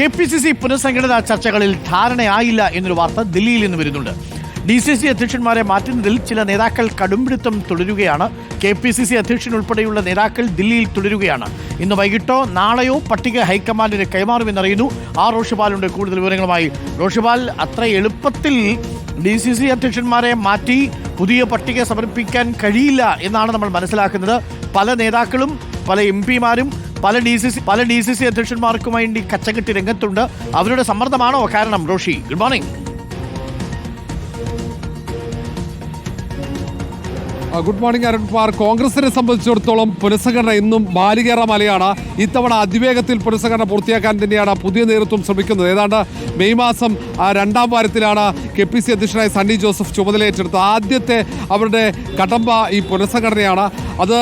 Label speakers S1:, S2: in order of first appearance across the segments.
S1: K P C C പുനഃസംഘടനാ ചർച്ചകളിൽ ധാരണയായില്ല എന്നൊരു വാർത്ത ദില്ലിയിൽ നിന്ന് വരുന്നുണ്ട്. ഡി സി സി അധ്യക്ഷന്മാരെ മാറ്റുന്നതിൽ ചില നേതാക്കൾ കടുംപിടുത്തം തുടരുകയാണ്. കെ പി സി സി അധ്യക്ഷൻ ഉൾപ്പെടെയുള്ള നേതാക്കൾ ദില്ലിയിൽ തുടരുകയാണ്. ഇന്ന് വൈകിട്ടോ നാളെയോ പട്ടിക ഹൈക്കമാൻഡിന് കൈമാറുമെന്നറിയുന്നു. ആർ റോഷിപാലുണ്ട് കൂടുതൽ വിവരങ്ങളുമായി. റോഷിപാൽ അത്ര എളുപ്പത്തിൽ ഡി സി സി അധ്യക്ഷന്മാരെ മാറ്റി പുതിയ പട്ടിക സമർപ്പിക്കാൻ കഴിയില്ല എന്നാണ് നമ്മൾ മനസ്സിലാക്കുന്നത്. പല നേതാക്കളും പല എം പിമാരും പല ഡി സി സി പല ഡി സി സി അധ്യക്ഷന്മാർക്കും വേണ്ടി കച്ചകെട്ടി രംഗത്തുണ്ട്. അവരുടെ സമ്മർദ്ദമാണോ? കാരണം Roshi good morning.
S2: Good morning Arun Kumar. കോൺഗ്രസിനെ സംബന്ധിച്ചിടത്തോളം പുനഃസംഘടന ഇന്നും ബാലികേറ മലയാണ്. ഇത്തവണ അതിവേഗത്തിൽ പുനഃസംഘടന പൂർത്തിയാക്കാൻ തന്നെയാണ് പുതിയ നേതൃത്വം ശ്രമിക്കുന്നത്. ഏതാണ്ട് മെയ് മാസം രണ്ടാം വാരത്തിലാണ് കെ പി സി അധ്യക്ഷനായ സണ്ണി ജോസഫ് ചുമതലയേറ്റെടുത്തത്. ആദ്യത്തെ അവരുടെ കടമ്പ ഈ പുനഃസംഘടനയാണ്. അത്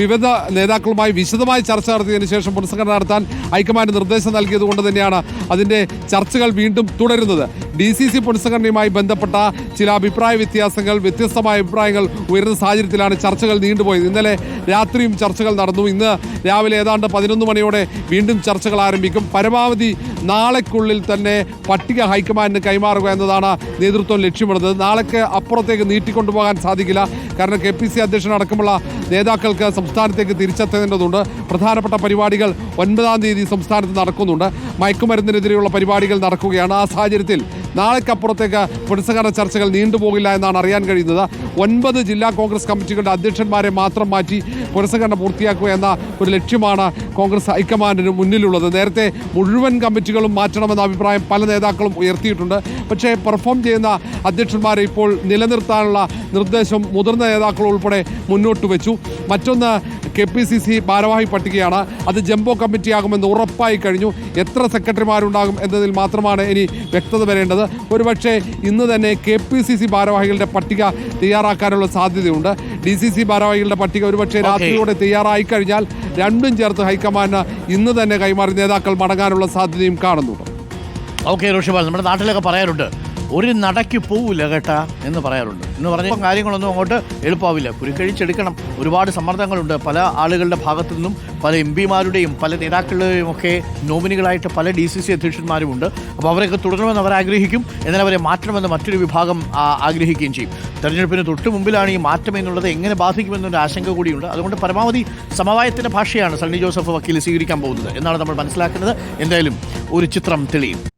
S2: വിവിധ നേതാക്കളുമായി വിശദമായി ചർച്ച നടത്തിയതിനു ശേഷം പുനഃസംഘടന നടത്താൻ ഹൈക്കമാൻഡ് നിർദ്ദേശം നൽകിയത് കൊണ്ട് തന്നെയാണ് അതിന്റെ ചർച്ചകൾ വീണ്ടും തുടരുന്നത്. ഡി സി സി പുനഃസംഘടനയുമായി ബന്ധപ്പെട്ട ചില അഭിപ്രായ വ്യത്യാസങ്ങൾ വ്യത്യസ്തമായ അഭിപ്രായങ്ങൾ ഉയർന്ന സാഹചര്യത്തിലാണ് ചർച്ചകൾ നീണ്ടുപോയത്. ഇന്നലെ രാത്രിയും ചർച്ചകൾ നടന്നു. ഇന്ന് രാവിലെ ഏതാണ്ട് പതിനൊന്ന് മണിയോടെ വീണ്ടും ചർച്ചകൾ ആരംഭിക്കും. പരമാവധി നാളെക്കുള്ളിൽ തന്നെ പട്ടിക ഹൈക്കമാൻഡിന് കൈമാറുക എന്നതാണ് നേതൃത്വം ലക്ഷ്യമിടുന്നത്. നാളേക്ക് അപ്പുറത്തേക്ക് നീട്ടിക്കൊണ്ടുപോകാൻ സാധിക്കില്ല. കാരണം കെ പി സി അധ്യക്ഷനടക്കമുള്ള നേതാക്കൾക്ക് സംസ്ഥാനത്തേക്ക് തിരിച്ചെത്തേണ്ടതുണ്ട്. പ്രധാനപ്പെട്ട പരിപാടികൾ ഒൻപതാം തീയതി സംസ്ഥാനത്ത് നടക്കുന്നുണ്ട്. മയക്കുമരുന്നിനെതിരെയുള്ള പരിപാടികൾ നടക്കുകയാണ്. ആ സാഹചര്യത്തിൽ നാളേക്കപ്പുറത്തേക്ക് പുനഃസംഘടന ചർച്ചകൾ നീണ്ടുപോകില്ല എന്നാണ് അറിയാൻ കഴിയുന്നത്. ഒൻപത് ജില്ലാ കോൺഗ്രസ് കമ്മിറ്റികളുടെ അധ്യക്ഷന്മാരെ മാത്രം മാറ്റി പുനഃസംഘടന പൂർത്തിയാക്കുക എന്ന ഒരു ലക്ഷ്യമാണ് കോൺഗ്രസ് ഹൈക്കമാൻഡിന് മുന്നിലുള്ളത്. നേരത്തെ മുഴുവൻ കമ്മിറ്റികളും മാറ്റണമെന്ന അഭിപ്രായം പല നേതാക്കളും ഉയർത്തിയിട്ടുണ്ട്. പക്ഷേ പെർഫോം ചെയ്യുന്ന അധ്യക്ഷന്മാരെ ഇപ്പോൾ നിലനിർത്താനുള്ള നിർദ്ദേശം മുതിർന്ന നേതാക്കൾ ഉൾപ്പെടെ മുന്നോട്ട് വെച്ചു. മറ്റൊന്ന് കെ പി സി സി ഭാരവാഹി പട്ടികയാണ്. അത് ജംബോ കമ്മിറ്റിയാകുമെന്ന് ഉറപ്പായി കഴിഞ്ഞു. എത്ര സെക്രട്ടറിമാരുണ്ടാകും എന്നതിൽ മാത്രമാണ് ഇനി വ്യക്തത വരേണ്ടത്. ഒരുപക്ഷെ ഇന്ന് തന്നെ കെ പി സി സി ഭാരവാഹികളുടെ പട്ടിക തയ്യാറാക്കാനുള്ള സാധ്യതയുണ്ട്. ഡി സി സി ഭാരവാഹികളുടെ പട്ടിക ഒരുപക്ഷെ രാത്രിയോടെ തയ്യാറായി കഴിഞ്ഞാൽ രണ്ടും ചേർത്ത് ഹൈക്കമാൻഡ് ഇന്ന് തന്നെ കൈമാറി നേതാക്കൾ മടങ്ങാനുള്ള സാധ്യതയും കാണുന്നുണ്ട്.
S1: ഓക്കെ ഋഷിപാൽ നമ്മുടെ നാട്ടിലൊക്കെ പറയാറുണ്ട് ഒരു നടക്ക് പോവില്ല കേട്ടാ എന്ന് പറയാറുണ്ട്. എന്ന് പറഞ്ഞപ്പോൾ കാര്യങ്ങളൊന്നും അങ്ങോട്ട് എളുപ്പമാവില്ല. കുരുക്കഴിച്ചെടുക്കണം. ഒരുപാട് സമ്മർദ്ദങ്ങളുണ്ട്. പല ആളുകളുടെ ഭാഗത്തു നിന്നും പല എം പിമാരുടെയും പല നേതാക്കളുടെയും ഒക്കെ നോമിനികളായിട്ട് പല ഡി സി സി അധ്യക്ഷന്മാരുമുണ്ട്. അപ്പോൾ അവരൊക്കെ തുടരണമെന്ന് അവർ ആഗ്രഹിക്കും. എന്നാൽ അവരെ മാറ്റണമെന്ന് മറ്റൊരു വിഭാഗം ആഗ്രഹിക്കുകയും ചെയ്യും. തെരഞ്ഞെടുപ്പിന് തൊട്ട് മുമ്പിലാണ് ഈ മാറ്റം എന്നുള്ളത് എങ്ങനെ ബാധിക്കുമെന്നൊരു ആശങ്ക കൂടിയുണ്ട്. അതുകൊണ്ട് പരമാവധി സമവായത്തിന്റെ ഭാഷയാണ് സണ്ണി ജോസഫ് വക്കീൽ സ്വീകരിക്കാൻ പോകുന്നത്. എന്നാണ് നമ്മൾ മനസ്സിലാക്കുന്നത്. എന്തായാലും ഒരു ചിത്രം തെളിയും.